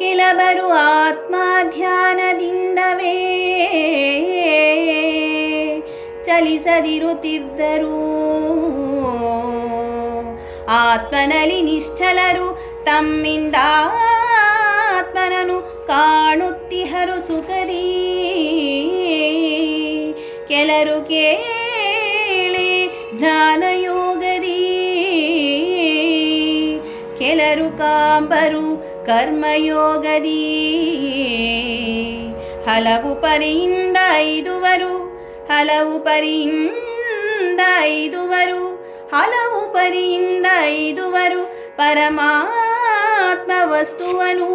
ಕೆಲವರು ಆತ್ಮಧ್ಯಾನದಿಂದವೇ. ಚಲಿಸದಿರುತ್ತಿದ್ದರು ಆತ್ಮನಲ್ಲಿ ನಿಶ್ಚಲರು ತಮ್ಮಿಂದ ಆತ್ಮನನು ಕಾಣುತ್ತಿಹರು ಸುಖದಿ. ಕೆಲರು ಕೇಳಿ ಜ್ಞಾನಯೋಗದಿ. ಕೆಲರು ಕಾಂಬರು ಕರ್ಮಯೋಗದಿ. ಹಲವು ಪರಿಯಿಂದ ಐದುವರು, ಹಲವು ಪರಿಯಿಂದ ಐದುವರು, ಹಲವು ಪರಿಯಿಂದ ಐದುವರು ಪರಮಾತ್ಮ ವಸ್ತುವನು.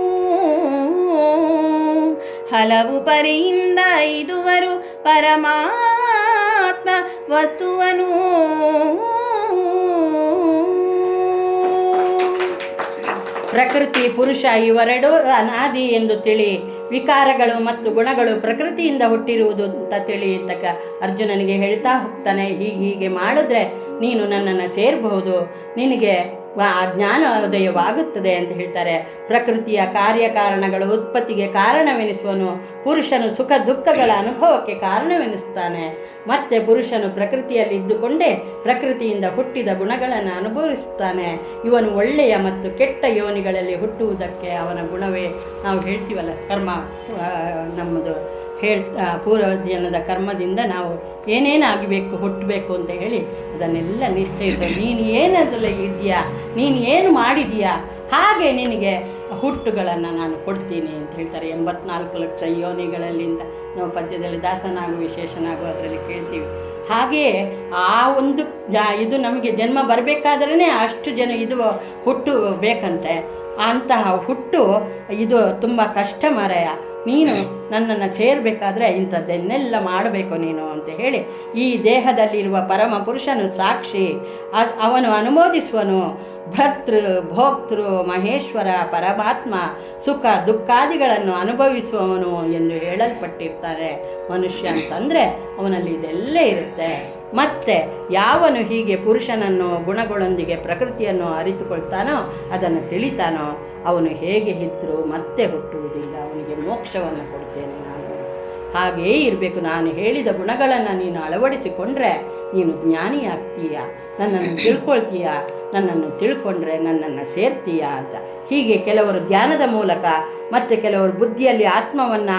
ಹಲವು ಪರಿಯಿಂದ ಐದುವರು ಪರಮಾತ್ಮ ವಸ್ತುವನು. ಪ್ರಕೃತಿ, ಪುರುಷ, ಇವೆರಡೂ ಅನಾದಿ ಎಂದು ತಿಳಿ, ವಿಕಾರಗಳು ಮತ್ತು ಗುಣಗಳು ಪ್ರಕೃತಿಯಿಂದ ಹುಟ್ಟಿರುವುದು ಅಂತ ತಿಳಿಯತಕ್ಕ ಅರ್ಜುನನಿಗೆ ಹೇಳ್ತಾ ಹೋಗ್ತಾನೆ, ಹೀಗೆ ಹೀಗೆ ಮಾಡಿದ್ರೆ ನೀನು ನನ್ನನ್ನು ಸೇರಬಹುದು. ನಿನಗೆ ಆ ಜ್ಞಾನೋದಯವಾಗುತ್ತದೆ ಅಂತ ಹೇಳ್ತಾರೆ. ಪ್ರಕೃತಿಯ ಕಾರ್ಯಕಾರಣಗಳು ಉತ್ಪತ್ತಿಗೆ ಕಾರಣವೆನಿಸುವನು. ಪುರುಷನು ಸುಖ ದುಃಖಗಳ ಅನುಭವಕ್ಕೆ ಕಾರಣವೆನಿಸ್ತಾನೆ ಮತ್ತೆ ಪುರುಷನು ಪ್ರಕೃತಿಯಲ್ಲಿ ಇದ್ದುಕೊಂಡೇ ಪ್ರಕೃತಿಯಿಂದ ಹುಟ್ಟಿದ ಗುಣಗಳನ್ನು ಅನುಭವಿಸುತ್ತಾನೆ. ಇವನು ಒಳ್ಳೆಯ ಮತ್ತು ಕೆಟ್ಟ ಯೋನಿಗಳಲ್ಲಿ ಹುಟ್ಟುವುದಕ್ಕೆ ಅವನ ಗುಣವೇ. ನಾವು ಹೇಳ್ತೀವಲ್ಲ, ಕರ್ಮ ನಮ್ಮದು ಹೇಳ್ತಾ ಪೂರ್ವಜನದ ಕರ್ಮದಿಂದ ನಾವು ಏನೇನಾಗಬೇಕು, ಹುಟ್ಟಬೇಕು ಅಂತ ಹೇಳಿ ಅದನ್ನೆಲ್ಲ ನಿಶ್ಚಯಿಸ ನೀನು ಏನದಲ್ಲ ಇದೆಯಾ ನೀನು ಏನು ಮಾಡಿದೀಯಾ? ಹಾಗೆ ನಿನಗೆ ಹುಟ್ಟುಗಳನ್ನು ನಾನು ಕೊಡ್ತೀನಿ ಅಂತ ಹೇಳ್ತಾರೆ. ಎಂಬತ್ನಾಲ್ಕು ಲಕ್ಷ ಯೋನಿಗಳಲ್ಲಿಂದ ನಾವು ಪದ್ಯದಲ್ಲಿ ದಾಸನಾಗು ವಿಶೇಷನಾಗು ಅದರಲ್ಲಿ ಕೇಳ್ತೀವಿ. ಹಾಗೆಯೇ ಆ ಒಂದು ಇದು ನಮಗೆ ಜನ್ಮ ಬರಬೇಕಾದ್ರೇ ಅಷ್ಟು ಜನ ಇದು ಹುಟ್ಟು ಬೇಕಂತೆ. ಅಂತಹ ಹುಟ್ಟು, ಇದು ತುಂಬ ಕಷ್ಟ ಮರೆಯ. ನೀನು ನನ್ನನ್ನು ಸೇರಬೇಕಾದ್ರೆ ಇಂಥದ್ದನ್ನೆಲ್ಲ ಮಾಡಬೇಕು ನೀನು ಅಂತ ಹೇಳಿ, ಈ ದೇಹದಲ್ಲಿರುವ ಪರಮ ಪುರುಷನು ಸಾಕ್ಷಿ ಅವನು ಅನುಮೋದಿಸುವನು. ಭರ್ತೃ, ಭೋಕ್ತೃ, ಮಹೇಶ್ವರ, ಪರಮಾತ್ಮ ಸುಖ ದುಃಖಾದಿಗಳನ್ನು ಅನುಭವಿಸುವವನು ಎಂದು ಹೇಳಲ್ಪಟ್ಟಿರ್ತಾರೆ. ಮನುಷ್ಯ ಅಂತಂದರೆ ಅವನಲ್ಲಿ ಇದೆಲ್ಲ ಇರುತ್ತೆ. ಮತ್ತೆ ಯಾವನು ಹೀಗೆ ಪುರುಷನನ್ನು, ಗುಣಗಳೊಂದಿಗೆ ಪ್ರಕೃತಿಯನ್ನು ಅರಿತುಕೊಳ್ತಾನೋ, ಅದನ್ನು ತಿಳಿತಾನೋ, ಅವನು ಹೇಗೆ ಇದ್ದರೂ ಮತ್ತೆ ಹುಟ್ಟುವುದಿಲ್ಲ. ಅವನಿಗೆ ಮೋಕ್ಷವನ್ನು ಕೊಡ್ತೇನೆ ನಾನು. ಹಾಗೆಯೇ ಇರಬೇಕು. ನಾನು ಹೇಳಿದ ಗುಣಗಳನ್ನು ನೀನು ಅಳವಡಿಸಿಕೊಂಡ್ರೆ ನೀನು ಜ್ಞಾನಿಯಾಗ್ತೀಯ? ನನ್ನನ್ನು ತಿಳ್ಕೊಳ್ತೀಯ? ನನ್ನನ್ನು ತಿಳ್ಕೊಂಡ್ರೆ ನನ್ನನ್ನು ಸೇರ್ತೀಯ ಅಂತ. ಹೀಗೆ ಕೆಲವರು ಧ್ಯಾನದ ಮೂಲಕ ಮತ್ತು ಕೆಲವರು ಬುದ್ಧಿಯಲ್ಲಿ ಆತ್ಮವನ್ನು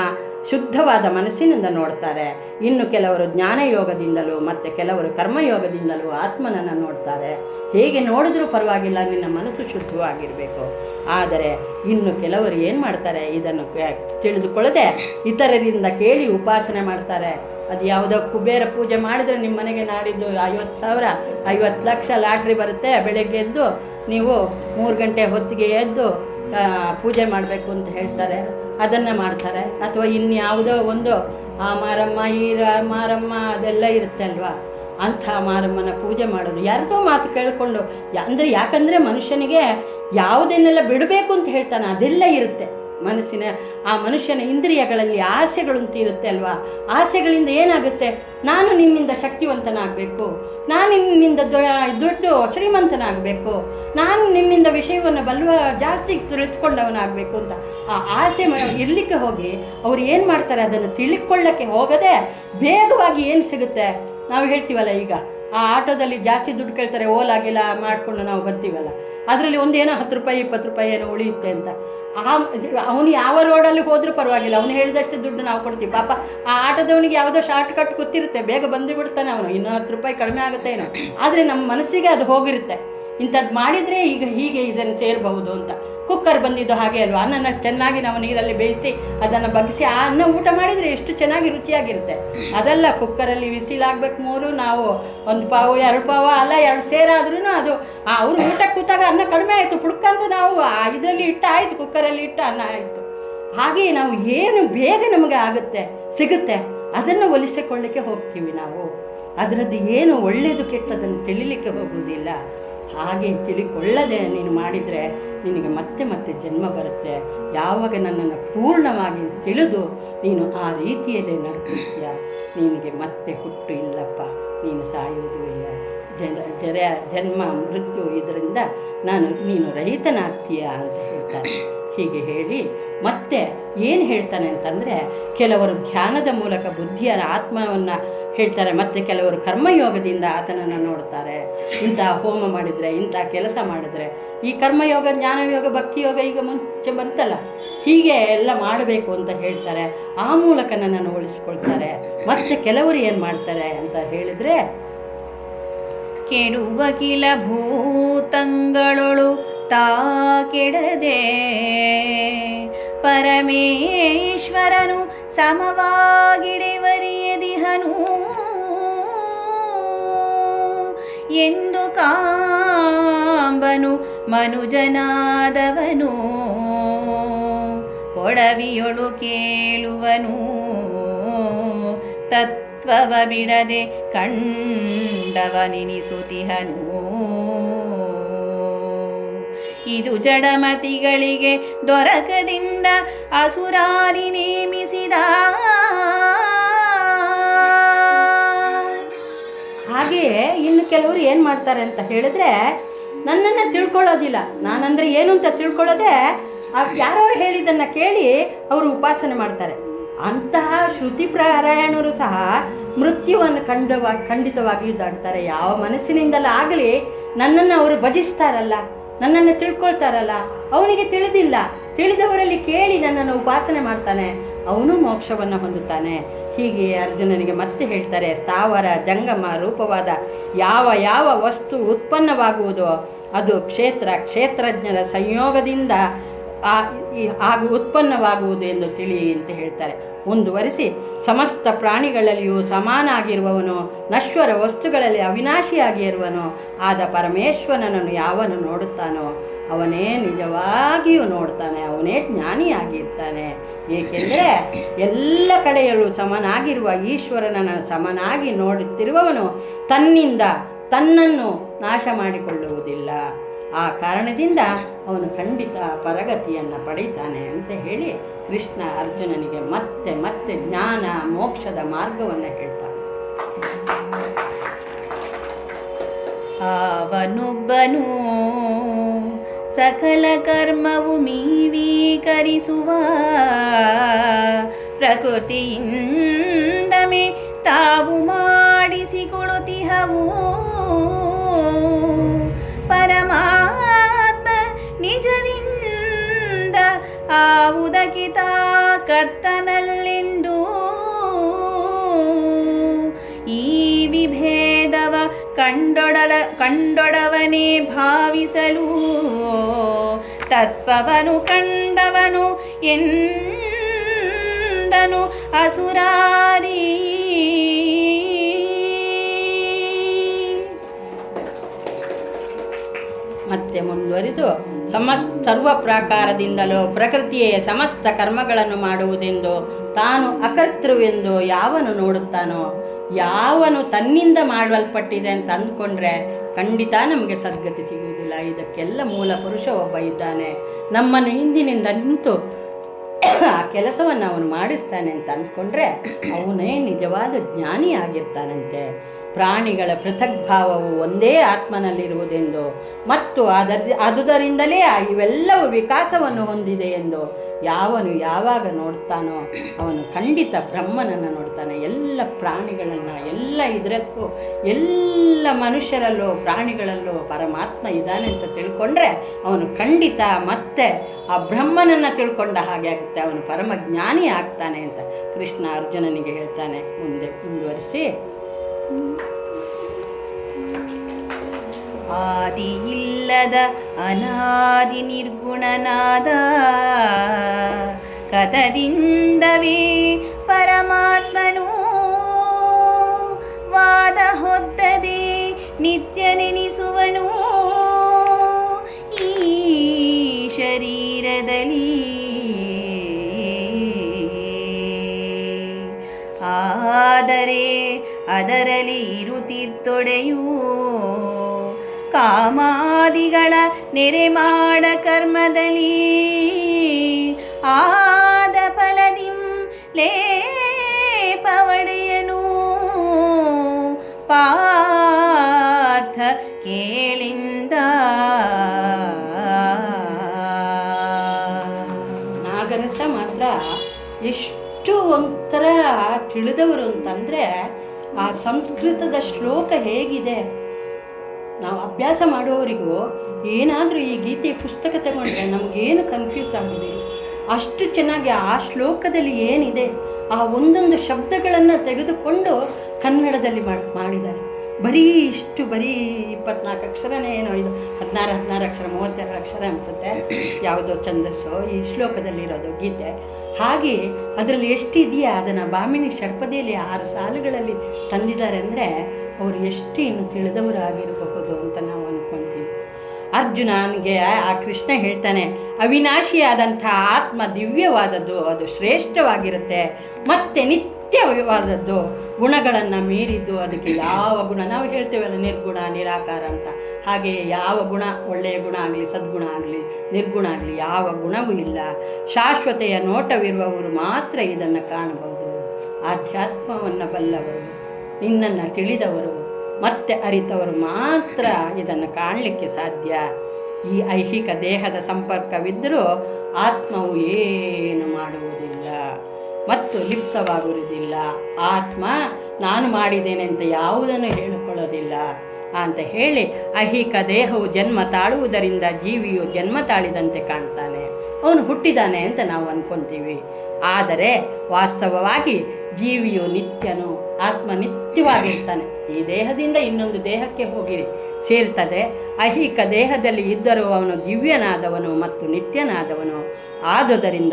ಶುದ್ಧವಾದ ಮನಸ್ಸಿನಿಂದ ನೋಡ್ತಾರೆ. ಇನ್ನು ಕೆಲವರು ಜ್ಞಾನಯೋಗದಿಂದಲೂ ಮತ್ತು ಕೆಲವರು ಕರ್ಮಯೋಗದಿಂದಲೂ ಆತ್ಮನನ್ನು ನೋಡ್ತಾರೆ. ಹೇಗೆ ನೋಡಿದ್ರೂ ಪರವಾಗಿಲ್ಲ, ನಿನ್ನ ಮನಸ್ಸು ಶುದ್ಧವಾಗಿರಬೇಕು. ಆದರೆ ಇನ್ನು ಕೆಲವರು ಏನು ಮಾಡ್ತಾರೆ? ಇದನ್ನು ತಿಳಿದುಕೊಳ್ಳದೆ ಇತರರಿಂದ ಕೇಳಿ ಉಪಾಸನೆ ಮಾಡ್ತಾರೆ. ಅದು ಯಾವುದೋ ಕುಬೇರ ಪೂಜೆ ಮಾಡಿದ್ರೆ ನಿಮ್ಮ ಮನೆಗೆ ನಾಡಿದ್ದು ಐವತ್ತು ಸಾವಿರ, ಐವತ್ತು ಲಕ್ಷ ಲಾಟ್ರಿ ಬರುತ್ತೆ. ಬೆಳಗ್ಗೆ ಎದ್ದು ನೀವು ಮೂರು ಗಂಟೆ ಹೊತ್ತಿಗೆ ಎದ್ದು ಪೂಜೆ ಮಾಡಬೇಕು ಅಂತ ಹೇಳ್ತಾರೆ. ಅದನ್ನು ಮಾಡ್ತಾರೆ. ಅಥವಾ ಇನ್ಯಾವುದೋ ಒಂದು, ಆ, ಮಾರಮ್ಮ ಈ ಮಾರಮ್ಮ ಅದೆಲ್ಲ ಇರುತ್ತೆ ಅಲ್ವಾ? ಅಂಥ ಮಾರಮ್ಮನ ಪೂಜೆ ಮಾಡೋದು. ಯಾರಿಗೋ ಮಾತು ಕೇಳಿಕೊಂಡು, ಅಂದರೆ ಯಾಕಂದರೆ ಮನುಷ್ಯನಿಗೆ ಯಾವುದನ್ನೆಲ್ಲ ಬಿಡಬೇಕು ಅಂತ ಹೇಳ್ತಾನೆ, ಅದೆಲ್ಲ ಇರುತ್ತೆ. ಮನಸ್ಸಿನ ಆ ಮನುಷ್ಯನ ಇಂದ್ರಿಯಗಳಲ್ಲಿ ಆಸೆಗಳು ಅಂತ ಇರುತ್ತೆ ಅಲ್ವಾ? ಆಸೆಗಳಿಂದ ಏನಾಗುತ್ತೆ? ನಾನು ನಿನ್ನಿಂದ ಶಕ್ತಿವಂತನಾಗಬೇಕು. ನಾನು ನಿನ್ನಿಂದ ದೊಡ್ಡ ಶ್ರೀಮಂತನಾಗಬೇಕು. ನಾನು ನಿನ್ನಿಂದ ವಿಷಯವನ್ನು ಬಲ್ವ ಜಾಸ್ತಿ ತಿಳಿದುಕೊಂಡವನಾಗಬೇಕು ಅಂತ ಆ ಆಸೆ ಇರಲಿಕ್ಕೆ ಇರ್ಲಿಕ್ಕೆ ಹೋಗಿ ಅವ್ರು ಏನು ಮಾಡ್ತಾರೆ? ಅದನ್ನು ತಿಳಿಕೊಳ್ಳಕ್ಕೆ ಹೋಗದೆ ಬೇಗವಾಗಿ ಏನು ಸಿಗುತ್ತೆ? ನಾವು ಹೇಳ್ತೀವಲ್ಲ ಈಗ, ಆ ಆಟೋದಲ್ಲಿ ಜಾಸ್ತಿ ದುಡ್ಡು ಕೇಳ್ತಾರೆ, ಓಲಾಗಿಲ್ಲ ಮಾಡಿಕೊಂಡು ನಾವು ಬರ್ತೀವಲ್ಲ, ಅದರಲ್ಲಿ ಒಂದೇನೋ ಹತ್ತು ರೂಪಾಯಿ, ಇಪ್ಪತ್ತು ರೂಪಾಯಿ ಏನೋ ಉಳಿಯುತ್ತೆ ಅಂತ. ಅವನು ಯಾವ ರೋಡಲ್ಲಿ ಹೋದರೂ ಪರವಾಗಿಲ್ಲ. ಅವನು ಹೇಳಿದಷ್ಟು ದುಡ್ಡು ನಾವು ಕೊಡ್ತೀವಿ. ಪಾಪ ಆ ಆಟದವನಿಗೆ ಯಾವುದೋ ಶಾರ್ಟ್ ಕಟ್ ಗೊತ್ತಿರುತ್ತೆ. ಬೇಗ ಬಂದು ಬಿಡ್ತಾನೆ ಅವನು. ಇನ್ನೂ ಹತ್ತು ರೂಪಾಯಿ ಕಡಿಮೆ ಆಗುತ್ತೆ ಏನೋ. ಆದರೆ ನಮ್ಮ ಮನಸ್ಸಿಗೆ ಅದು ಹೋಗಿರುತ್ತೆ. ಇಂಥದ್ದು ಮಾಡಿದರೆ ಈಗ ಹೀಗೆ ಇದನ್ನು ಸೇರಬಹುದು ಅಂತ. ಕುಕ್ಕರ್ ಬಂದಿದ್ದು ಹಾಗೆ ಅಲ್ವಾ? ಅನ್ನನ ಚೆನ್ನಾಗಿ ನಾವು ನೀರಲ್ಲಿ ಬೇಯಿಸಿ ಅದನ್ನು ಬಗ್ಗಿಸಿ ಆ ಅನ್ನ ಊಟ ಮಾಡಿದರೆ ಎಷ್ಟು ಚೆನ್ನಾಗಿ ರುಚಿಯಾಗಿರುತ್ತೆ. ಅದೆಲ್ಲ ಕುಕ್ಕರಲ್ಲಿ ವಿಸಿಲಾಗಬೇಕು ಮೂರು. ನಾವು ಒಂದು ಪಾವು, ಎರಡು ಪಾವ, ಅಲ್ಲ ಎರಡು ಸೇರಾದ್ರೂ ಅದು ಅವ್ರು ಊಟ ಕೂತಾಗ ಅನ್ನ ಕಡಿಮೆ ಆಯಿತು. ಪುಡ್ಕಂತ ನಾವು ಇದರಲ್ಲಿ ಇಟ್ಟು ಆಯಿತು, ಕುಕ್ಕರಲ್ಲಿ ಇಟ್ಟು ಅನ್ನ ಆಯಿತು. ಹಾಗೆ ನಾವು ಏನು ಬೇಗ ನಮಗೆ ಆಗುತ್ತೆ, ಸಿಗುತ್ತೆ, ಅದನ್ನು ಒಲಿಸಿಕೊಳ್ಳಿಕ್ಕೆ ಹೋಗ್ತೀವಿ ನಾವು. ಅದರದ್ದು ಏನು ಒಳ್ಳೆಯದು ಕೆಟ್ಟದನ್ನು ತಿಳಿಲಿಕ್ಕೆ ಹೋಗುವುದಿಲ್ಲ. ಹಾಗೆ ತಿಳಿಕೊಳ್ಳದೆ ನೀನು ಮಾಡಿದರೆ ನಿನಗೆ ಮತ್ತೆ ಮತ್ತೆ ಜನ್ಮ ಬರುತ್ತೆ. ಯಾವಾಗ ನನ್ನನ್ನು ಪೂರ್ಣವಾಗಿ ತಿಳಿದು ನೀನು ಆ ರೀತಿಯಲ್ಲೇ ನಡ್ಕೊಳ್ತೀಯ? ನಿನಗೆ ಮತ್ತೆ ಹುಟ್ಟು ಇಲ್ಲಪ್ಪ. ನೀನು ಸಾಯುವುದು ಇಲ್ಲ. ಜನ, ಜರ, ಜನ್ಮ, ಮೃತ್ಯು ಇದರಿಂದ ನಾನು, ನೀನು ರಹಿತನಾಗ್ತೀಯ ಅಂತ ಹೇಳ್ತಾರೆ ಹೀಗೆ ಹೇಳಿ ಮತ್ತೆ ಏನು ಹೇಳ್ತಾನೆ ಅಂತಂದರೆ, ಕೆಲವರು ಧ್ಯಾನದ ಮೂಲಕ ಬುದ್ಧಿಯ ಆತ್ಮವನ್ನು ಹೇಳ್ತಾರೆ, ಮತ್ತೆ ಕೆಲವರು ಕರ್ಮಯೋಗದಿಂದ ಆತನನ್ನು ನೋಡ್ತಾರೆ. ಇಂಥ ಹೋಮ ಮಾಡಿದರೆ, ಇಂಥ ಕೆಲಸ ಮಾಡಿದರೆ, ಈ ಕರ್ಮಯೋಗ, ಜ್ಞಾನಯೋಗ, ಭಕ್ತಿಯೋಗ ಈಗ ಮುಂಚೆ ಬಂತಲ್ಲ? ಹೀಗೆ ಎಲ್ಲ ಮಾಡಬೇಕು ಅಂತ ಹೇಳ್ತಾರೆ. ಆ ಮೂಲಕ ನನ್ನನ್ನು ಉಳಿಸ್ಕೊಳ್ತಾರೆ. ಮತ್ತೆ ಕೆಲವರು ಏನು ಮಾಡ್ತಾರೆ ಅಂತ ಹೇಳಿದರೆ, ಕೆಡುವ ಕಿಲ ಭೂತಂಗಳೊಳು ತಾ ಕೆಡದೆ, ಪರಮೇಶ್ವರನು ಸಮವಾಗಿಡೆವರಿಯದಿಹನು ಎಂದು ಕಾಂಬನು ಮನುಜನಾದವನು. ಒಡವಿಯೊಳು ಕೇಳುವನು. ತತ್ವವ ಬಿಡದೆ ಕಂಡವನೆನಿಸುತಿಹನು. ಇದು ಜಡಮತಿಗಳಿಗೆ ದೊರಕದಿಂದ ಅಸುರಾರಿ ನೇಮಿಸಿದ. ಹಾಗೆಯೇ ಇನ್ನು ಕೆಲವರು ಏನು ಮಾಡ್ತಾರೆ ಅಂತ ಹೇಳಿದ್ರೆ, ನನ್ನನ್ನು ತಿಳ್ಕೊಳ್ಳೋದಿಲ್ಲ. ನಾನಂದರೆ ಏನು ಅಂತ ತಿಳ್ಕೊಳ್ಳೋದೆ ಯಾರೋ ಹೇಳಿದ್ದನ್ನು ಕೇಳಿ ಅವರು ಉಪಾಸನೆ ಮಾಡ್ತಾರೆ. ಅಂತಹ ಶ್ರುತಿ ಪ್ರಾರಾಯಣರು ಸಹ ಮೃತ್ಯುವನ್ನು ಖಂಡವಾಗಿ ಖಂಡಿತವಾಗಿ ದಾಟ್ತಾರೆ. ಯಾವ ಮನಸ್ಸಿನಿಂದಲೂ ಆಗಲಿ ನನ್ನನ್ನು ಅವರು ಭಜಿಸ್ತಾರಲ್ಲ. ನನ್ನನ್ನು ತಿಳ್ಕೊಳ್ತಾರಲ್ಲ? ಅವನಿಗೆ ತಿಳಿದಿಲ್ಲ. ತಿಳಿದವರಲ್ಲಿ ಕೇಳಿ ನನ್ನನ್ನು ಉಪಾಸನೆ ಮಾಡ್ತಾನೆ. ಅವನು ಮೋಕ್ಷವನ್ನು ಹೊಂದುತ್ತಾನೆ. ಹೀಗೆ ಅರ್ಜುನನಿಗೆ ಮತ್ತೆ ಹೇಳ್ತಾರೆ, ಸ್ಥಾವರ, ಜಂಗಮ ರೂಪವಾದ ಯಾವ ಯಾವ ವಸ್ತು ಉತ್ಪನ್ನವಾಗುವುದೋ, ಅದು ಕ್ಷೇತ್ರ, ಕ್ಷೇತ್ರಜ್ಞರ ಸಂಯೋಗದಿಂದ ಆಗು ಉತ್ಪನ್ನವಾಗುವುದು ಎಂದು ತಿಳಿ ಅಂತ ಹೇಳ್ತಾರೆ. ಮುಂದುವರಿಸಿ ಸಮಸ್ತ ಪ್ರಾಣಿಗಳಲ್ಲಿಯೂ ಸಮಾನಾಗಿರುವವನು, ನಶ್ವರ ವಸ್ತುಗಳಲ್ಲಿ ಅವಿನಾಶಿಯಾಗಿ ಇರುವನು ಆದ ಪರಮೇಶ್ವರನನ್ನು ಯಾವನು ನೋಡುತ್ತಾನೋ, ಅವನೇ ನಿಜವಾಗಿಯೂ ನೋಡ್ತಾನೆ ಅವನೇ ಜ್ಞಾನಿಯಾಗಿರ್ತಾನೆ. ಏಕೆಂದರೆ ಎಲ್ಲ ಕಡೆಯಲ್ಲೂ ಸಮನಾಗಿರುವ ಈಶ್ವರನನ್ನು ಸಮನಾಗಿ ನೋಡುತ್ತಿರುವವನು ತನ್ನಿಂದ ತನ್ನನ್ನು ನಾಶ ಮಾಡಿಕೊಳ್ಳುವುದಿಲ್ಲ ಆ ಕಾರಣದಿಂದ ಅವನು ಖಂಡಿತ ಪರಗತಿಯನ್ನು ಪಡೀತಾನೆ ಅಂತ ಹೇಳಿ ಕೃಷ್ಣ ಅರ್ಜುನನಿಗೆ ಮತ್ತೆ ಮತ್ತೆ ಜ್ಞಾನ, ಮೋಕ್ಷದ ಮಾರ್ಗವನ್ನು ಹೇಳ್ತಾನೆ. ಅವನೊಬ್ಬನು ಸಕಲ ಕರ್ಮವು ಮೀವೀಕರಿಸುವ ಪ್ರಕೃತಿಯಿಂದಮೆ ತಾವು ಮಾಡಿಸಿಕೊಳ್ಳುತ್ತಿಹವು ಪರಮಾತ್ಮ ನಿಜರಿಂದ ಆವುದಕಿತ ಕರ್ತನಲ್ಲಿಂದು. ಈ ವಿಭೇದವ ಕಂಡೊಡಲ ಕಂಡೊಡವನೇ ಭಾವಿಸಲು ತತ್ವವನು ಕಂಡವನು ಎಂದನು ಅಸುರಾರಿ. ಮತ್ತೆ ಮುಂದುವರಿದು ಸಮಸ್, ಸರ್ವ ಪ್ರಾಕಾರದಿಂದಲೂ ಪ್ರಕೃತಿಯೇ ಸಮಸ್ತ ಕರ್ಮಗಳನ್ನು ಮಾಡುವುದೆಂದು ತಾನು ಅಕರ್ತೃವೆಂದು ಯಾವನು ನೋಡುತ್ತಾನೋ, ಯಾವನು ತನ್ನಿಂದ ಮಾಡಲ್ಪಟ್ಟಿದೆ ಅಂತ ಅಂದ್ಕೊಂಡ್ರೆ ಖಂಡಿತ ನಮಗೆ ಸದ್ಗತಿ ಸಿಗುವುದಿಲ್ಲ. ಇದಕ್ಕೆಲ್ಲ ಮೂಲ ಪುರುಷ ಒಬ್ಬ ಇದ್ದಾನೆ. ನಮ್ಮನ್ನು ಹಿಂದಿನಿಂದ ನಿಂತು ಆ ಕೆಲಸವನ್ನು ಅವನು ಮಾಡಿಸ್ತಾನೆ ಅಂತ ಅಂದ್ಕೊಂಡ್ರೆ ಅವನೇ ನಿಜವಾದ ಜ್ಞಾನಿ ಆಗಿರ್ತಾನಂತೆ ಪ್ರಾಣಿಗಳ ಪೃಥಕ್ ಭಾವವು ಒಂದೇ ಆತ್ಮನಲ್ಲಿರುವುದೆಂದು ಮತ್ತು ಅದ ಅದುದರಿಂದಲೇ ಇವೆಲ್ಲವೂ ವಿಕಾಸವನ್ನು ಹೊಂದಿದೆ ಎಂದು ಯಾವನು ಯಾವಾಗ ನೋಡ್ತಾನೋ ಅವನು ಖಂಡಿತ ಬ್ರಹ್ಮನನ್ನು ನೋಡ್ತಾನೆ. ಎಲ್ಲ ಪ್ರಾಣಿಗಳನ್ನು, ಎಲ್ಲ ಇದರಲ್ಲೂ, ಎಲ್ಲ ಮನುಷ್ಯರಲ್ಲೂ, ಪ್ರಾಣಿಗಳಲ್ಲೂ ಪರಮಾತ್ಮ ಇದ್ದಾನೆ ಅಂತ ತಿಳ್ಕೊಂಡ್ರೆ ಅವನು ಖಂಡಿತ ಮತ್ತೆ ಆ ಬ್ರಹ್ಮನನ್ನು ತಿಳ್ಕೊಂಡ ಹಾಗೆ ಆಗುತ್ತೆ. ಅವನು ಪರಮ ಜ್ಞಾನಿ ಆಗ್ತಾನೆ ಅಂತ ಕೃಷ್ಣ ಅರ್ಜುನನಿಗೆ ಹೇಳ್ತಾನೆ. ಮುಂದೆ ಮುಂದುವರಿಸಿ. ಆದಿ ಇಲ್ಲದ ಅನಾದಿ ನಿರ್ಗುಣನಾದ ಕಥದಿಂದವೇ ಪರಮಾತ್ಮನು ವಾದ ಹೊದ್ದದೆ ನಿತ್ಯ ನೆನೆಸುವನು ಈ ಶರೀರದಲ್ಲಿ ಆದರೆ ಅದರಲ್ಲಿ ಇರುತ್ತಿತ್ತೊಡೆಯೂ ಕಾಮಾದಿಗಳ ನೆರೆ ಮಾಡ ಕರ್ಮದಲ್ಲಿ ಆದ ಫಲದಿಂ ಲೇಪವಡೆಯನು ಪಾರ್ಥ ಕೇಳಿಂದ ನಾಗರಸ ಮಾತ್ರ ಎಷ್ಟು ಒಂಥರ ತಿಳಿದವರು ಅಂತಂದರೆ ಆ ಸಂಸ್ಕೃತದ ಶ್ಲೋಕ ಹೇಗಿದೆ? ನಾವು ಅಭ್ಯಾಸ ಮಾಡುವವರಿಗೂ ಏನಾದರೂ ಈ ಗೀತೆ ಪುಸ್ತಕ ತಗೊಂಡ್ರೆ ನಮಗೇನು ಕನ್ಫ್ಯೂಸ್ ಆಗಿದೆ ಅಷ್ಟು ಚೆನ್ನಾಗಿ ಆ ಶ್ಲೋಕದಲ್ಲಿ ಏನಿದೆ? ಆ ಒಂದೊಂದು ಶಬ್ದಗಳನ್ನು ತೆಗೆದುಕೊಂಡು ಕನ್ನಡದಲ್ಲಿ ಮಾಡಿ, ಮಾಡಿದ್ದಾರೆ. ಬರೀ ಇಷ್ಟು, ಬರೀ ಇಪ್ಪತ್ನಾಲ್ಕು ಅಕ್ಷರನೇ ಏನೋ ಇದು, ಹದಿನಾರು ಹದಿನಾರು ಅಕ್ಷರ, ಮೂವತ್ತೆರಡು ಅಕ್ಷರ ಅನಿಸುತ್ತೆ. ಯಾವುದೋ ಛಂದಸ್ಸು ಈ ಶ್ಲೋಕದಲ್ಲಿರೋದು ಗೀತೆ. ಹಾಗೆ ಅದರಲ್ಲಿ ಎಷ್ಟಿದೆಯಾ? ಅದನ್ನು ಬಾಮಿನಿ ಷಡ್ಪದಿಯಲ್ಲಿ ಆರು ಸಾಲುಗಳಲ್ಲಿ ತಂದಿದ್ದಾರೆ ಅಂದರೆ ಅವರು ಎಷ್ಟು ಇನ್ನು ತಿಳಿದವರಾಗಿರಬಹುದು ಅಂತ ನಾವು ಅನ್ಕೊಂತೀವಿ. ಅರ್ಜುನನಿಗೆ ಆ ಕೃಷ್ಣ ಹೇಳ್ತಾನೆ, ಅವಿನಾಶಿಯಾದಂಥ ಆತ್ಮ ದಿವ್ಯವಾದದ್ದು, ಅದು ಶ್ರೇಷ್ಠವಾಗಿರುತ್ತೆ. ಮತ್ತೆ ನಿತ್ಯವಾದದ್ದು ಗುಣಗಳನ್ನು ಮೀರಿದ್ದು ಅದಕ್ಕೆ ಯಾವ ಗುಣ? ನಾವು ಹೇಳ್ತೇವಲ್ಲ ನಿರ್ಗುಣ, ನಿರಾಕಾರ ಅಂತ. ಹಾಗೆ ಯಾವ ಗುಣ? ಒಳ್ಳೆಯ ಗುಣ ಆಗಲಿ, ಸದ್ಗುಣ ಆಗಲಿ, ನಿರ್ಗುಣ ಆಗಲಿ ಯಾವ ಗುಣವೂ ಇಲ್ಲ. ಶಾಶ್ವತೆಯ ನೋಟವಿರುವವರು ಮಾತ್ರ ಇದನ್ನು ಕಾಣಬಹುದು. ಆಧ್ಯಾತ್ಮವನ್ನು ಬಲ್ಲವರು, ನಿನ್ನನ್ನು ತಿಳಿದವರು, ಮತ್ತೆ ಅರಿತವರು ಮಾತ್ರ ಇದನ್ನು ಕಾಣಲಿಕ್ಕೆ ಸಾಧ್ಯ. ಈ ಐಹಿಕ ದೇಹದ ಸಂಪರ್ಕವಿದ್ದರೂ ಆತ್ಮವು ಏನು ಮಾಡುವುದಿಲ್ಲ. ಮತ್ತು ಲಿಪ್ತವಾಗುವುದಿಲ್ಲ. ಆತ್ಮ, ನಾನು ಮಾಡಿದ್ದೇನೆ ಅಂತ ಯಾವುದನ್ನು ಹೇಳಿಕೊಳ್ಳೋದಿಲ್ಲ. ಅಂತ ಹೇಳಿ ಅಹಿಕ ದೇಹವು ಜನ್ಮ ತಾಳುವುದರಿಂದ ಜೀವಿಯು ಜನ್ಮ ತಾಳಿದಂತೆ ಕಾಣ್ತಾನೆ. ಅವನು ಹುಟ್ಟಿದಾನೆ ಅಂತ ನಾವು ಅನ್ಕೊಂತೀವಿ. ಆದರೆ ವಾಸ್ತವವಾಗಿ ಜೀವಿಯು ನಿತ್ಯನು, ಆತ್ಮ ನಿತ್ಯವಾಗಿರ್ತಾನೆ. ಈ ದೇಹದಿಂದ ಇನ್ನೊಂದು ದೇಹಕ್ಕೆ ಹೋಗಿ ಸೇರ್ತದೆ, ಅಹಿಕ ದೇಹದಲ್ಲಿ ಇದ್ದರೂ ಅವನು ದಿವ್ಯನಾದವನು ಮತ್ತು ನಿತ್ಯನಾದವನು. ಆದುದರಿಂದ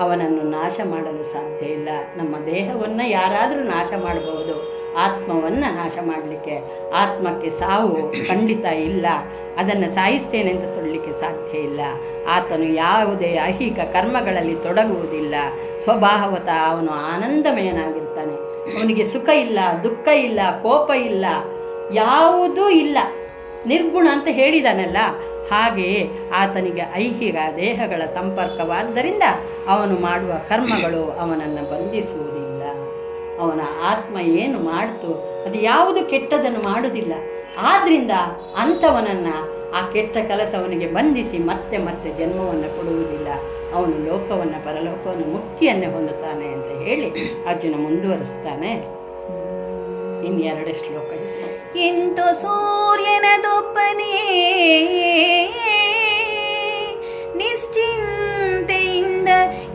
ಅವನನ್ನು ನಾಶ ಮಾಡಲು ಸಾಧ್ಯ ಇಲ್ಲ. ನಮ್ಮ ದೇಹವನ್ನು ಯಾರಾದರೂ ನಾಶ ಮಾಡಬಹುದು. ಆತ್ಮವನ್ನು ನಾಶ ಮಾಡಲಿಕ್ಕೆ, ಆತ್ಮಕ್ಕೆ ಸಾವು ಖಂಡಿತ ಇಲ್ಲ. ಅದನ್ನು ಸಾಯಿಸ್ತೇನೆ ಅಂತ ತೊಡಲಿಕ್ಕೆ ಸಾಧ್ಯ ಇಲ್ಲ. ಆತನು ಯಾವುದೇ ಐಹಿಕ ಕರ್ಮಗಳಲ್ಲಿ ತೊಡಗುವುದಿಲ್ಲ. ಸ್ವಭಾವತ ಅವನು ಆನಂದಮಯನಾಗಿರ್ತಾನೆ. ಅವನಿಗೆ ಸುಖ ಇಲ್ಲ, ದುಃಖ ಇಲ್ಲ, ಕೋಪ ಇಲ್ಲ, ಯಾವುದೂ ಇಲ್ಲ. ನಿರ್ಗುಣ ಅಂತ ಹೇಳಿದಾನಲ್ಲ ಹಾಗೆಯೇ ಆತನಿಗೆ ಐಹಿಕ ದೇಹಗಳ ಸಂಪರ್ಕವಾದ್ದರಿಂದ ಅವನು ಮಾಡುವ ಕರ್ಮಗಳು ಅವನನ್ನು ಬಂಧಿಸುವುದಿಲ್ಲ. ಅವನ ಆತ್ಮ ಏನು ಮಾಡ್ತು ಅದು ಯಾವುದು ಕೆಟ್ಟದನ್ನು ಮಾಡುವುದಿಲ್ಲ. ಆದ್ರಿಂದ ಅಂಥವನನ್ನು ಆ ಕೆಟ್ಟ ಕೆಲಸವನಿಗೆ ಬಂಧಿಸಿ ಮತ್ತೆ ಮತ್ತೆ ಜನ್ಮವನ್ನು ಕೊಡುವುದಿಲ್ಲ. ಅವನು ಲೋಕವನ್ನು ಪರಲೋಕವನ್ನು ಮುಕ್ತಿಯನ್ನೇ ಹೊಂದುತ್ತಾನೆ ಅಂತ ಹೇಳಿ ಅರ್ಜುನ ಮುಂದುವರಿಸ್ತಾನೆ ಇನ್ನೆರಡೇ ಶ್ಲೋಕ ಇದೆ ಸೂರ್ಯನದೊಬ್ಬನೇ ನಿಶ್ಚಿಂತೆಯಿಂದ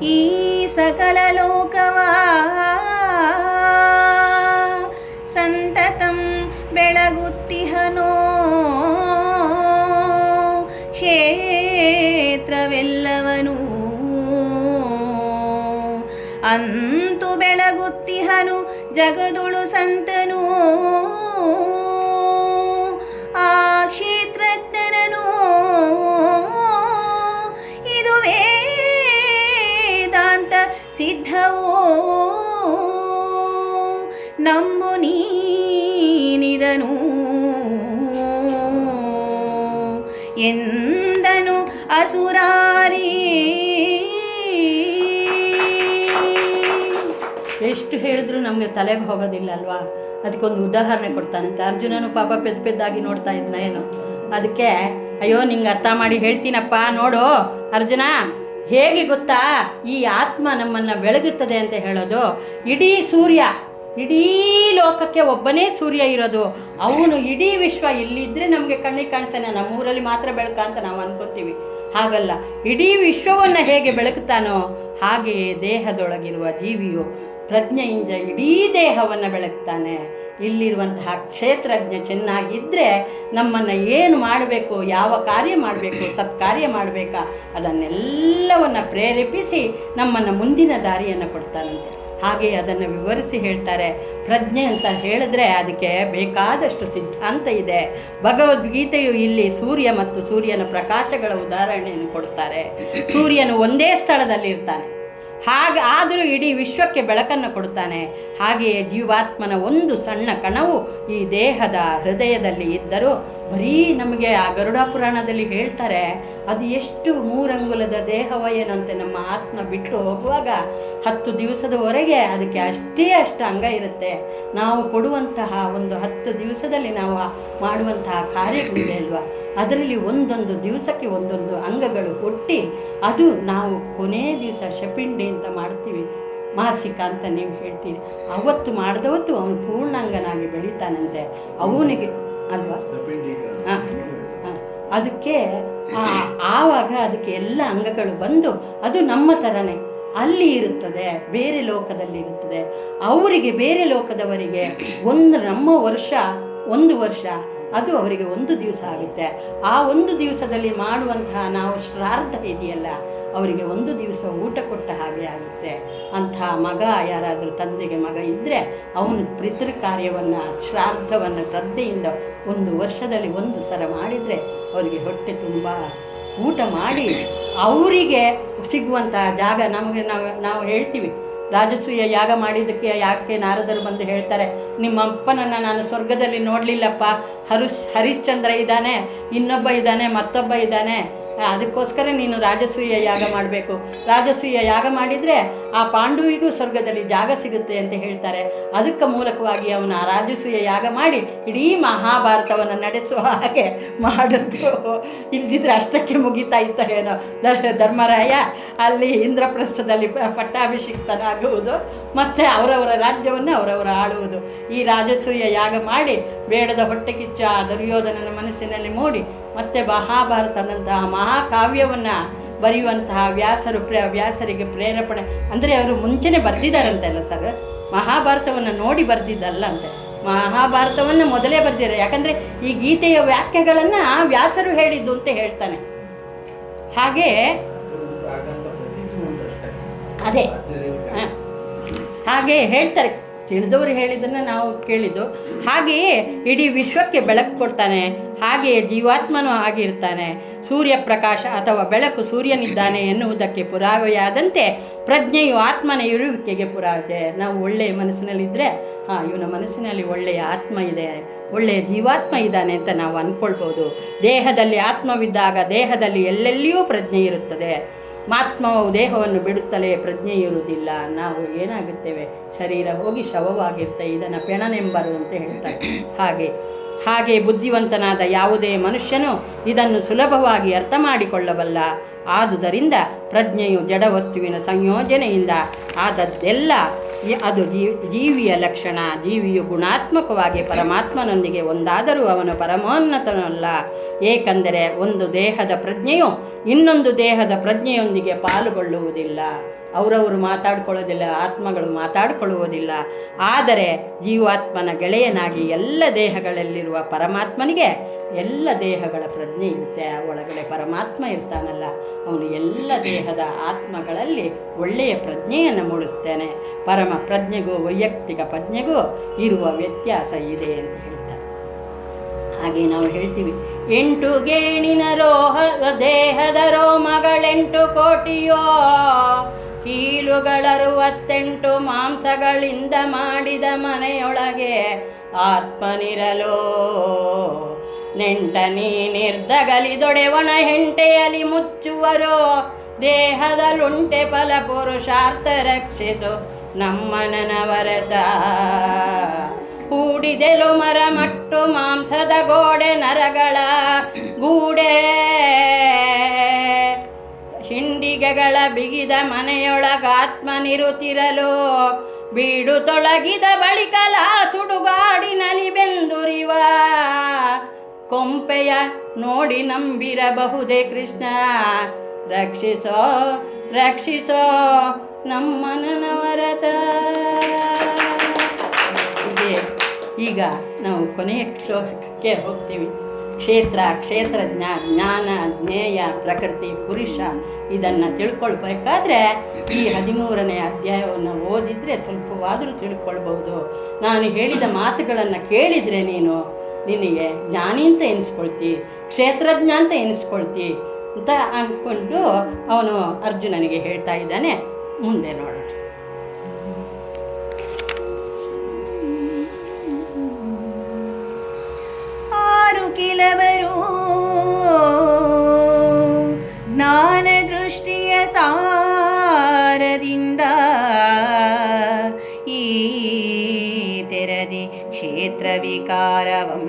ಈ ಸಕಲ ಲೋಕವ. ಸಂತತಂ ಬೆಳಗುತ್ತಿಹನೋ. ಕ್ಷೇತ್ರವೆಲ್ಲವನು. ಅಂತು ಬೆಳಗುತ್ತಿಹನು ಜಗದುಳು ಸಂತನು. ಎಂದನು ಅಸುರಾರಿ. ಎಷ್ಟು ಹೇಳಿದ್ರು ನಮಗೆ ತಲೆಗೆ ಹೋಗೋದಿಲ್ಲ ಅಲ್ವಾ? ಅದಕ್ಕೊಂದು ಉದಾಹರಣೆ ಕೊಡ್ತಾನಂತೆ ಅರ್ಜುನನು ಪಾಪ ಪೆದ್ದ ಪೆದ್ದಾಗಿ ನೋಡ್ತಾ ಇದ್ನ, ಏನು? ಅದಕ್ಕೆ, ಅಯ್ಯೋ, ನಿಂಗೆ ಅರ್ಥ ಮಾಡಿ ಹೇಳ್ತೀನಪ್ಪ, ನೋಡು. ಅರ್ಜುನ, ಹೇಗೆ ಗೊತ್ತಾ? ಈ ಆತ್ಮ ನಮ್ಮನ್ನು ಬೆಳಗುತ್ತದೆ ಅಂತ ಹೇಳೋದು. ಇಡೀ ಸೂರ್ಯ ಇಡೀ ಲೋಕಕ್ಕೆ ಒಬ್ಬನೇ ಸೂರ್ಯ ಇರೋದು. ಅವನು ಇಡೀ ವಿಶ್ವ ಇಲ್ಲಿದ್ದರೆ ನಮಗೆ ಕಣ್ಣಿಗೆ ಕಾಣಿಸ್ತಾನೆ. ನಮ್ಮೂರಲ್ಲಿ ಮಾತ್ರ ಬೆಳಕ ಅಂತ ನಾವು ಅನ್ಕೋತೀವಿ. ಹಾಗಲ್ಲ, ಇಡೀ ವಿಶ್ವವನ್ನು ಹೇಗೆ ಬೆಳಕುತ್ತಾನೋ ಹಾಗೆಯೇ ದೇಹದೊಳಗಿರುವ ಜೀವಿಯು ಪ್ರಜ್ಞೆಯಿಂದ ಇಡೀ ದೇಹವನ್ನು ಬೆಳಗ್ತಾನೆ ಇಲ್ಲಿರುವಂತಹ ಕ್ಷೇತ್ರಜ್ಞ ಚೆನ್ನಾಗಿದ್ದರೆ ನಮ್ಮನ್ನು ಏನು ಮಾಡಬೇಕು, ಯಾವ ಕಾರ್ಯ ಮಾಡಬೇಕು, ಸತ್ಕಾರ್ಯ ಮಾಡಬೇಕಾ, ಅದನ್ನೆಲ್ಲವನ್ನು ಪ್ರೇರೇಪಿಸಿ ನಮ್ಮನ್ನು ಮುಂದಿನ ದಾರಿಯನ್ನು ಕೊಡ್ತಾನಂತೆ. ಹಾಗೆ ಅದನ್ನು ವಿವರಿಸಿ ಹೇಳ್ತಾರೆ. ಪ್ರಜ್ಞೆ ಅಂತ ಹೇಳಿದ್ರೆ ಅದಕ್ಕೆ ಬೇಕಾದಷ್ಟು ಸಿದ್ಧಾಂತ ಇದೆ. ಭಗವದ್ಗೀತೆಯು ಇಲ್ಲಿ ಸೂರ್ಯ ಮತ್ತು ಸೂರ್ಯನ ಪ್ರಕಾಶಗಳ ಉದಾಹರಣೆಯನ್ನು ಕೊಡ್ತಾರೆ ಸೂರ್ಯನು ಒಂದೇ ಸ್ಥಳದಲ್ಲಿ ಇರ್ತಾನೆ ಹಾಗೆ ಆದರೂ ಇಡೀ ವಿಶ್ವಕ್ಕೆ ಬೆಳಕನ್ನು ಕೊಡ್ತಾನೆ ಹಾಗೆಯೇ ಜೀವಾತ್ಮನ ಒಂದು ಸಣ್ಣ ಕಣವು ಈ ದೇಹದ ಹೃದಯದಲ್ಲಿ ಇದ್ದರೂ ಬರೀ ನಮಗೆ ಆ ಗರುಡ ಪುರಾಣದಲ್ಲಿ ಹೇಳ್ತಾರೆ, ಅದು ಎಷ್ಟು ಮೂರಂಗುಲದ ದೇಹವಯನಂತೆ ನಮ್ಮ ಆತ್ಮ ಬಿಟ್ಟು ಹೋಗುವಾಗ ಹತ್ತು ದಿವಸದವರೆಗೆ ಅದಕ್ಕೆ ಅಷ್ಟೇ ಅಷ್ಟು ಅಂಗ ಇರುತ್ತೆ. ನಾವು ಕೊಡುವಂತಹ ಒಂದು ಹತ್ತು ದಿವಸದಲ್ಲಿ ನಾವು ಮಾಡುವಂತಹ ಕಾರ್ಯಗಳಿದೆ ಅಲ್ವಾ? ಅದರಲ್ಲಿ ಒಂದೊಂದು ದಿವಸಕ್ಕೆ ಒಂದೊಂದು ಅಂಗಗಳು ಕೊಟ್ಟು ಅದು ನಾವು ಕೊನೆಯ ದಿವಸ ಶಪಿಂಡಿ ಅಂತ ಮಾಡ್ತೀವಿ. ಮಾಸಿಕ ಅಂತ ನೀವು ಹೇಳ್ತೀರಿ. ಅವತ್ತು ಮಾಡಿದವತ್ತು ಅವನು ಪೂರ್ಣಾಂಗನಾಗಿ ಬೆಳೀತಾನಂತೆ. ಅವನಿಗೆ ಅಲ್ವಾ? ಹಾಂ ಹಾಂ. ಅದಕ್ಕೆ ಆವಾಗ ಅದಕ್ಕೆ ಎಲ್ಲ ಅಂಗಗಳು ಬಂದು ಅದು ನಮ್ಮ ಥರನೇ ಅಲ್ಲಿ ಇರುತ್ತದೆ ಬೇರೆ ಲೋಕದಲ್ಲಿ ಇರುತ್ತದೆ. ಅವರಿಗೆ ಬೇರೆ ಲೋಕದವರಿಗೆ ಒಂದು ನಮ್ಮ ವರ್ಷ ಒಂದು ವರ್ಷ ಅದು ಅವರಿಗೆ ಒಂದು ದಿವಸ ಆಗುತ್ತೆ. ಆ ಒಂದು ದಿವಸದಲ್ಲಿ ಮಾಡುವಂತಹ ನಾವು ಶ್ರಾರ್ಧ ಇದೆಯಲ್ಲ ಅವರಿಗೆ ಒಂದು ದಿವಸ ಊಟ ಕೊಟ್ಟ ಹಾಗೆ ಆಗುತ್ತೆ. ಅಂಥ ಮಗ ಯಾರಾದರೂ ತಂದೆಗೆ ಮಗ ಇದ್ದರೆ ಅವನು ಪಿತೃ ಕಾರ್ಯವನ್ನು, ಶ್ರಾದ್ದವನ್ನು, ಶ್ರದ್ಧೆಯಿಂದ ಒಂದು ವರ್ಷದಲ್ಲಿ ಒಂದು ಸಲ ಮಾಡಿದರೆ ಅವರಿಗೆ ಹೊಟ್ಟೆ ತುಂಬ ಊಟ ಮಾಡಿ ಅವರಿಗೆ ಸಿಗುವಂತಹ ಜಾಗ ನಮಗೆ ನಾವು ನಾವು ಹೇಳ್ತೀವಿ. ರಾಜಸೂಯ ಯಾಗ ಮಾಡಿದ್ದಕ್ಕೆ ಯಾಕೆ ನಾರದರು ಬಂದು ಹೇಳ್ತಾರೆ, ನಿಮ್ಮ ಅಪ್ಪನನ್ನು ನಾನು ಸ್ವರ್ಗದಲ್ಲಿ ನೋಡಲಿಲ್ಲಪ್ಪ. ಹರಿಶ್ ಹರಿಶ್ಚಂದ್ರ ಇದ್ದಾನೆ, ಇನ್ನೊಬ್ಬ ಇದ್ದಾನೆ, ಮತ್ತೊಬ್ಬ ಇದ್ದಾನೆ. ಅದಕ್ಕೋಸ್ಕರ ನೀನು ರಾಜಸೂಯ ಯಾಗ ಮಾಡಬೇಕು. ರಾಜಸೂಯ ಯಾಗ ಮಾಡಿದರೆ ಆ ಪಾಂಡುವಿಗೂ ಸ್ವರ್ಗದಲ್ಲಿ ಜಾಗ ಸಿಗುತ್ತೆ ಅಂತ ಹೇಳ್ತಾರೆ. ಅದಕ್ಕೆ ಮೂಲಕವಾಗಿ ಅವನು ಆ ರಾಜಸೂಯ ಯಾಗ ಮಾಡಿ ಇಡೀ ಮಹಾಭಾರತವನ್ನು ನಡೆಸುವ ಹಾಗೆ ಮಾಡಿದ್ರು ಇಲ್ದಿದ್ರೆ ಅಷ್ಟಕ್ಕೆ ಮುಗಿತಾ ಇತ್ತ ಏನೋ. ಧರ್ಮರಾಯ ಅಲ್ಲಿ ಇಂದ್ರಪ್ರಸ್ಥದಲ್ಲಿ ಪಟ್ಟಾಭಿಷಿಕ್ತನಾಗುವುದು. ಮತ್ತು ಅವರವರ ರಾಜ್ಯವನ್ನು ಅವರವರು ಆಳುವುದು. ಈ ರಾಜಸೂಯ ಯಾಗ ಮಾಡಿ ಬೇಡದ ಹೊಟ್ಟೆ ಕಿಚ್ಚ ದುರ್ಯೋಧನನ ಮನಸ್ಸಿನಲ್ಲಿ ಮೂಡಿ ಮತ್ತೆ ಮಹಾಭಾರತದಂತಹ ಮಹಾಕಾವ್ಯವನ್ನು ಬರೆಯುವಂತಹ ವ್ಯಾಸರು ಪ್ರ ವ್ಯಾಸರಿಗೆ ಪ್ರೇರೇಪಣೆ. ಅಂದರೆ ಅವರು ಮುಂಚೆನೇ ಬರೆದಿದ್ದಾರಂತೆಲ್ಲ ಸರ್ ಮಹಾಭಾರತವನ್ನು ನೋಡಿ ಬರೆದಿದ್ದಲ್ಲ ಅಂತೆ. ಮಹಾಭಾರತವನ್ನು ಮೊದಲೇ ಬರೆದಿದ್ದಾರೆ. ಯಾಕಂದರೆ ಈ ಗೀತೆಯ ವ್ಯಾಖ್ಯೆಗಳನ್ನು ವ್ಯಾಸರು ಹೇಳಿದ್ದು ಅಂತ ಹೇಳ್ತಾನೆ. ಹಾಗೆ ಅದೇ. ಹಾಗೆ ಹೇಳ್ತಾರೆ. ತಿಳಿದವರು ಹೇಳಿದ್ದನ್ನು ನಾವು ಕೇಳಿದ್ದು. ಹಾಗೆಯೇ ಇಡೀ ವಿಶ್ವಕ್ಕೆ ಬೆಳಕು ಕೊಡ್ತಾನೆ. ಹಾಗೆಯೇ ಜೀವಾತ್ಮನೂ ಆಗಿರ್ತಾನೆ. ಸೂರ್ಯ ಪ್ರಕಾಶ ಅಥವಾ ಬೆಳಕು ಸೂರ್ಯನಿದ್ದಾನೆ ಎನ್ನುವುದಕ್ಕೆ ಪುರಾವೆಯಾದಂತೆ ಪ್ರಜ್ಞೆಯು ಆತ್ಮನ ಇರುವಿಕೆಗೆ ಪುರಾವೆ. ನಾವು ಒಳ್ಳೆಯ ಮನಸ್ಸಿನಲ್ಲಿದ್ದರೆ ಹಾಂ, ಇವನ ಮನಸ್ಸಿನಲ್ಲಿ ಒಳ್ಳೆಯ ಆತ್ಮ ಇದೆ. ಒಳ್ಳೆಯ ಜೀವಾತ್ಮ ಇದ್ದಾನೆ ಅಂತ ನಾವು ಅಂದ್ಕೊಳ್ಬೋದು ದೇಹದಲ್ಲಿ ಆತ್ಮವಿದ್ದಾಗ ದೇಹದಲ್ಲಿ ಎಲ್ಲೆಲ್ಲಿಯೂ ಪ್ರಜ್ಞೆ ಇರುತ್ತದೆ. ಆತ್ಮವು ದೇಹವನ್ನು ಬಿಡುತ್ತಲೇ ಪ್ರಜ್ಞೆ ಇರುವುದಿಲ್ಲ ನಾವು ಏನಾಗುತ್ತೇವೆ? ಶರೀರ ಹೋಗಿ ಶವವಾಗಿರುತ್ತೆ, ಇದನ್ನು ಪೆಣನೆಂಬರು ಅಂತ ಹೇಳ್ತಾರೆ. ಹಾಗೆ ಹಾಗೆ ಬುದ್ಧಿವಂತನಾದ ಯಾವುದೇ ಮನುಷ್ಯನು ಇದನ್ನು ಸುಲಭವಾಗಿ ಅರ್ಥ ಮಾಡಿಕೊಳ್ಳಬಲ್ಲ. ಆದುದರಿಂದ ಪ್ರಜ್ಞೆಯು ಜಡವಸ್ತುವಿನ ಸಂಯೋಜನೆಯಿಂದ ಆದದ್ದೆಲ್ಲ ಅದು ಜೀವಿಯ ಲಕ್ಷಣ, ಜೀವಿಯು ಗುಣಾತ್ಮಕವಾಗಿ ಪರಮಾತ್ಮನೊಂದಿಗೆ ಒಂದಾದರೂ ಅವನು ಪರಮೋನ್ನತನಲ್ಲ. ಏಕೆಂದರೆ ಒಂದು ದೇಹದ ಪ್ರಜ್ಞೆಯು ಇನ್ನೊಂದು ದೇಹದ ಪ್ರಜ್ಞೆಯೊಂದಿಗೆ ಪಾಲುಗೊಳ್ಳುವುದಿಲ್ಲ. ಅವರವರು ಮಾತಾಡಿಕೊಳ್ಳೋದಿಲ್ಲ, ಆತ್ಮಗಳು ಮಾತಾಡಿಕೊಳ್ಳುವುದಿಲ್ಲ. ಆದರೆ ಜೀವಾತ್ಮನ ಗೆಳೆಯನಾಗಿ ಎಲ್ಲ ದೇಹಗಳಲ್ಲಿರುವ ಪರಮಾತ್ಮನಿಗೆ ಎಲ್ಲ ದೇಹಗಳ ಪ್ರಜ್ಞೆ ಇರುತ್ತೆ ಒಳಗಡೆ ಪರಮಾತ್ಮ ಇರ್ತಾನಲ್ಲ. ಅವನು ಎಲ್ಲ ದೇಹದ ಆತ್ಮಗಳಲ್ಲಿ ಒಳ್ಳೆಯ ಪ್ರಜ್ಞೆಯನ್ನು ಮೂಡಿಸ್ತೇನೆ ಪರಮ ಪ್ರಜ್ಞೆಗೂ ವೈಯಕ್ತಿಕ ಪ್ರಜ್ಞೆಗೂ ಇರುವ ವ್ಯತ್ಯಾಸ ಇದೆ ಅಂತ ಹೇಳ್ತಾರೆ ಹಾಗೆ ನಾವು ಹೇಳ್ತೀವಿ, ಎಂಟು ಗೇಣಿನ ರೋಹ ದೇಹದ ರೋಮಗಳೆಂಟು ಕೋಟಿಯೋ ಕೀಲುಗಳರುವತ್ತೆಂಟು ಮಾಂಸಗಳಿಂದ ಮಾಡಿದ ಮನೆಯೊಳಗೆ ಆತ್ಮನಿರಲೋ. ನೆಂಟ ನೀನಿರ್ದಗಲಿದೊಡೆವನ ಹೆಂಟೆಯಲಿ ಮುಚ್ಚುವರೋ, ದೇಹದಲುಂಟೆ ಫಲ ಪುರುಷಾರ್ಥ ರಕ್ಷಿಸು ನಮ್ಮನನವರತ. ಹೂಡಿದೆಲು ಮರ ಮಟ್ಟು ಮಾಂಸದ ಗೋಡೆ ನರಗಳ ಗೂಡೆ. ಹಿಂಡಿಗೆಗಳ ಬಿಗಿದ ಮನೆಯೊಳಗಾತ್ಮನಿರುತ್ತಿರಲು ಬೀಡು ತೊಳಗಿದ ಬಳಿಕಲ ಸುಡುಗಾಡಿನಲಿ ಬೆಂದುರಿವ ಕೊಂಪೆಯ ನೋಡಿ ನಂಬಿರಬಹುದೇ ಕೃಷ್ಣ? ರಕ್ಷಿಸೋ ರಕ್ಷಿಸೋ ನಮ್ಮ ನನವರತ ಈಗ ನಾವು ಕೊನೆಯ ಶ್ಲೋಕಕ್ಕೆ ಹೋಗ್ತೀವಿ. ಕ್ಷೇತ್ರ ಕ್ಷೇತ್ರಜ್ಞ ಜ್ಞಾನ, ಜ್ಞೇಯ, ಪ್ರಕೃತಿ, ಪುರುಷ ಇದನ್ನು ತಿಳ್ಕೊಳ್ಬೇಕಾದ್ರೆ ಈ ಹದಿಮೂರನೇ ಅಧ್ಯಾಯವನ್ನು ಓದಿದರೆ ಸ್ವಲ್ಪವಾದರೂ ತಿಳ್ಕೊಳ್ಬಹುದು. ನಾನು ಹೇಳಿದ ಮಾತುಗಳನ್ನು ಕೇಳಿದರೆ ನೀನು ನಿನಗೆ ಜ್ಞಾನಿ ಅಂತ ಎನಿಸ್ಕೊಳ್ತಿ, ಕ್ಷೇತ್ರಜ್ಞ ಅಂತ ಎನಿಸ್ಕೊಳ್ತಿ ಅಂತ ಅಂದ್ಕೊಂಡು ಅವನು ಅರ್ಜುನನಿಗೆ ಹೇಳ್ತಾ ಇದ್ದಾನೆ. ಮುಂದೆ ನೋಡೋಣ. ಆರು ಕಿಲವರು ಜ್ಞಾನ ದೃಷ್ಟಿಯ ಸಾರದಿಂದ ತೆರದಿ ಕ್ಷೇತ್ರ ವಿಕಾರವಂ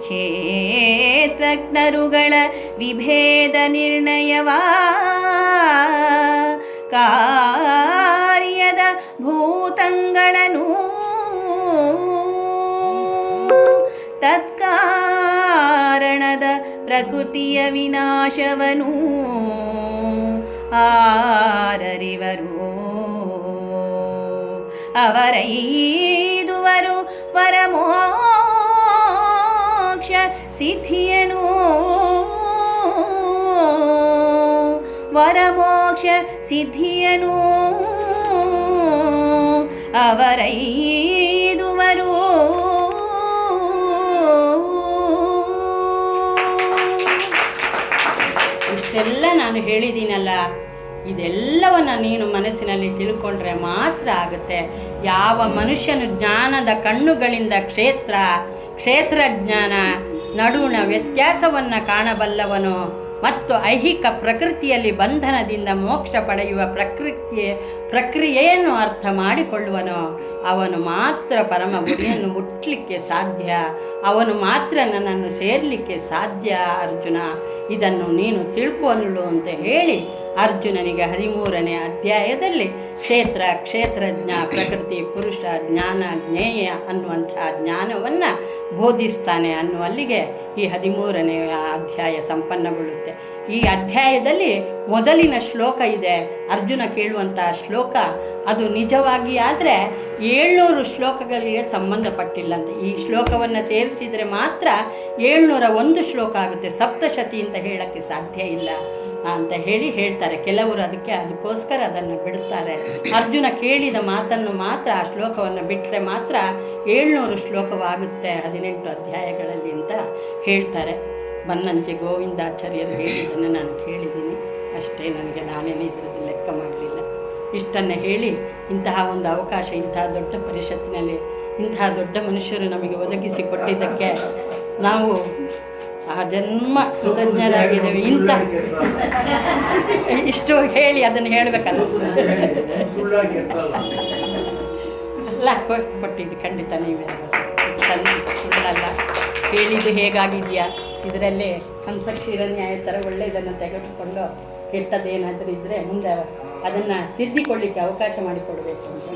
ಕ್ಷೇತ್ರಜ್ಞರುಗಳ ವಿಭೇದ ನಿರ್ಣಯವ. ಕಾರ್ಯದ ಭೂತಂಗಳನು. ತತ್ಕಾರಣದ ಪ್ರಕೃತಿಯ ವಿನಾಶವನು. ಆರರಿವರು ಅವರೈದುವರು ಪರಮೋಕ್ಷ ಸಿದ್ಧಿಯನು. ವರಮೋಕ್ಷ ಸಿದ್ಧಿಯನು. ಅವರೈದುವರು ಇಷ್ಟೆಲ್ಲ ನಾನು ಹೇಳಿದ್ದೀನಲ್ಲ. ಇದೆಲ್ಲವನ್ನ ನೀನು ಮನಸ್ಸಿನಲ್ಲಿ ತಿಳ್ಕೊಂಡ್ರೆ ಮಾತ್ರ ಆಗುತ್ತೆ. ಯಾವ ಮನುಷ್ಯನು ಜ್ಞಾನದ ಕಣ್ಣುಗಳಿಂದ ಕ್ಷೇತ್ರ, ಕ್ಷೇತ್ರಜ್ಞಾನ, ನಡುವಿನ ವ್ಯತ್ಯಾಸವನ್ನು ಕಾಣಬಲ್ಲವನು ಮತ್ತು ಐಹಿಕ ಪ್ರಕೃತಿಯಲ್ಲಿ ಬಂಧನದಿಂದ ಮೋಕ್ಷ ಪಡೆಯುವ ಪ್ರಕೃತಿಯ, ಪ್ರಕ್ರಿಯೆಯನ್ನು ಅರ್ಥ ಮಾಡಿಕೊಳ್ಳುವನು. ಅವನು ಮಾತ್ರ ಪರಮ ಗುರಿಯನ್ನು ಮುಟ್ಟಲಿಕ್ಕೆ ಸಾಧ್ಯ. ಅವನು ಮಾತ್ರ ನನ್ನನ್ನು ಸೇರಲಿಕ್ಕೆ ಸಾಧ್ಯ ಅರ್ಜುನ. ಇದನ್ನು ನೀನು ತಿಳ್ಕೊಳ್ಳು ಅಂತ ಹೇಳಿ ಅರ್ಜುನನಿಗೆ ಹದಿಮೂರನೇ ಅಧ್ಯಾಯದಲ್ಲಿ ಕ್ಷೇತ್ರ, ಕ್ಷೇತ್ರಜ್ಞ, ಪ್ರಕೃತಿ, ಪುರುಷ, ಜ್ಞಾನ, ಜ್ಞೇಯ ಅನ್ನುವಂಥ ಜ್ಞಾನವನ್ನು ಬೋಧಿಸ್ತಾನೆ ಅನ್ನುವಲ್ಲಿಗೆ ಈ ಹದಿಮೂರನೆಯ ಅಧ್ಯಾಯ ಸಂಪನ್ನಗೊಳ್ಳುತ್ತೆ. ಈ ಅಧ್ಯಾಯದಲ್ಲಿ ಮೊದಲಿನ ಶ್ಲೋಕ ಇದೆ. ಅರ್ಜುನ ಕೇಳುವಂತಹ ಶ್ಲೋಕ, ಅದು ನಿಜವಾಗಿ ಆದರೆ ಏಳ್ನೂರು ಶ್ಲೋಕಗಳಿಗೆ ಸಂಬಂಧಪಟ್ಟಿಲ್ಲಂತೆ. ಈ ಶ್ಲೋಕವನ್ನು ಸೇರಿಸಿದರೆ ಮಾತ್ರ ಏಳ್ನೂರ ಒಂದು ಶ್ಲೋಕ ಆಗುತ್ತೆ. ಸಪ್ತಶತಿ ಅಂತ ಹೇಳೋಕ್ಕೆ ಸಾಧ್ಯ ಇಲ್ಲ. ಅಂತ ಹೇಳಿ ಹೇಳ್ತಾರೆ. ಕೆಲವರು ಅದಕ್ಕೆ ಅದಕ್ಕೋಸ್ಕರ ಅದನ್ನು ಬಿಡುತ್ತಾರೆ. ಅರ್ಜುನ ಕೇಳಿದ ಮಾತನ್ನು ಮಾತ್ರ, ಆ ಶ್ಲೋಕವನ್ನು ಬಿಟ್ಟರೆ ಮಾತ್ರ ಏಳ್ನೂರು ಶ್ಲೋಕವಾಗುತ್ತೆ ಹದಿನೆಂಟು ಅಧ್ಯಾಯಗಳಲ್ಲಿ ಅಂತ ಹೇಳ್ತಾರೆ. ಬನ್ನಂಜೆ ಗೋವಿಂದಾಚಾರ್ಯರು ಹೇಳಿದ್ದನ್ನು ನಾನು ಕೇಳಿದ್ದೀನಿ. ಅಷ್ಟೇ ನನಗೆ ನಾನೇನು ಇದ್ರದ್ದು ಲೆಕ್ಕ ಮಾಡಲಿಲ್ಲ. ಇಷ್ಟನ್ನು ಹೇಳಿ ಇಂತಹ ಒಂದು ಅವಕಾಶ ಇಂತಹ ದೊಡ್ಡ ಪರಿಷತ್ತಿನಲ್ಲಿ ಇಂತಹ ದೊಡ್ಡ ಮನುಷ್ಯರು ನಮಗೆ ಒದಗಿಸಿ ಕೊಟ್ಟಿದ್ದಕ್ಕೆ ನಾವು ಆ ಜನ್ಮ ಕೃತಜ್ಞರಾಗಿದ್ದೇವೆ ಇಂಥ ಇಷ್ಟು ಹೇಳಿ ಅದನ್ನು ಹೇಳಬೇಕಲ್ಲ. ಅಲ್ಲ ಕೊಟ್ಟಿದ್ದು ಖಂಡಿತ ನೀವೇ. ಸುಳ್ಳಲ್ಲ ಹೇಳಿದ್ದು ಹೇಗಾಗಿದೆಯಾ? ಇದರಲ್ಲಿ ಹಂಸಕ್ಷೀರ ನ್ಯಾಯ ಥರ ಒಳ್ಳೆಯದನ್ನು ತೆಗೆದುಕೊಂಡು ಕೆಟ್ಟದ್ದೇನಾದರೂ ಇದ್ದರೆ ಮುಂದೆ ಅದನ್ನು ತಿದ್ದಿಕೊಳ್ಳಿಕ್ಕೆ ಅವಕಾಶ ಮಾಡಿಕೊಡಬೇಕು ಅಂತ.